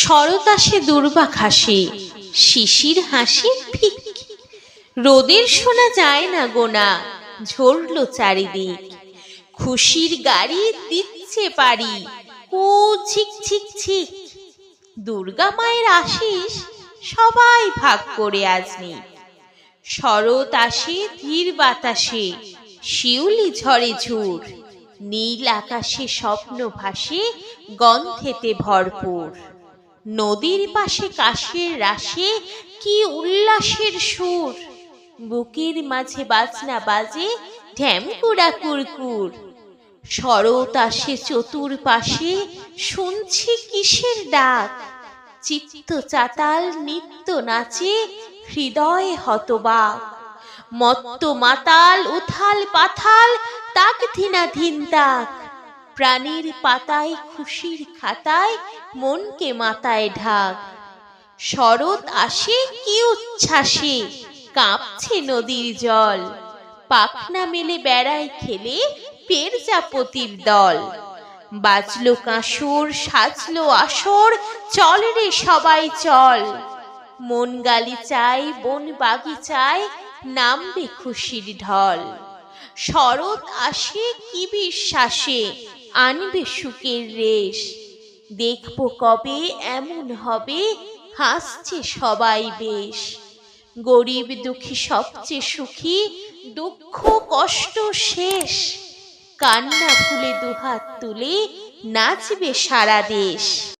শরৎ আসে দুর্বা খাসে, শিশির হাসি ফিক রোদের শোনা যায় না গোনা ঝরল চারিদিক। খুশির গাড়ি দিচ্ছে পারি কু ছিক ছিক ছিক দুর্গা মায়ের আশিস সবাই ভাগ করে আজনি শরৎ আসে ধীর বাতাসে, শিউলি ঝরে ঝুর। নীল আকাশে স্বপ্ন ভাসে গন্ধেতে ভরপুর। নদীর পাশে কাশের রাশে কি উল্লাসের সুর? বুকের মাঝে বাজনা বাজে ঢ্যামকুড়া কুরকুর শরৎ আসে চতুর পাশে শুনছি কিসের ডাক? চিত্ত চাতাল নিত্য নাচে, হৃদয়ে হতবাক। মত্ত মাতাল, উথাল পাথাল, তাক ধিনা ধিন তাক। প্রাণীর পাতায় খুশির খাতায়, মনকে মাথায় ঢাক। শরৎ আসে কি উচ্ছ্বাসে, কাঁপছে নদীর জল। পাখনা মেলে বেড়ায় খেলে পেরজাপতির দল। বাজলো কাঁসুর, সাজলো আসর, চল রে সবাই চল। মন গালি চাই বন বাগিচায় নামবে খুশির ঢল। শরৎ আসে কি বিশ্বাসে আনবে সুখের রেশ। দেখব কবে এমন হবে, হাসছে সবাই বেশ। গরিব দুঃখী সবচেয়ে সুখী, দুঃখ কষ্ট শেষ। কান্না ভুলে দুহাত তুলে নাচবে সারা দেশ।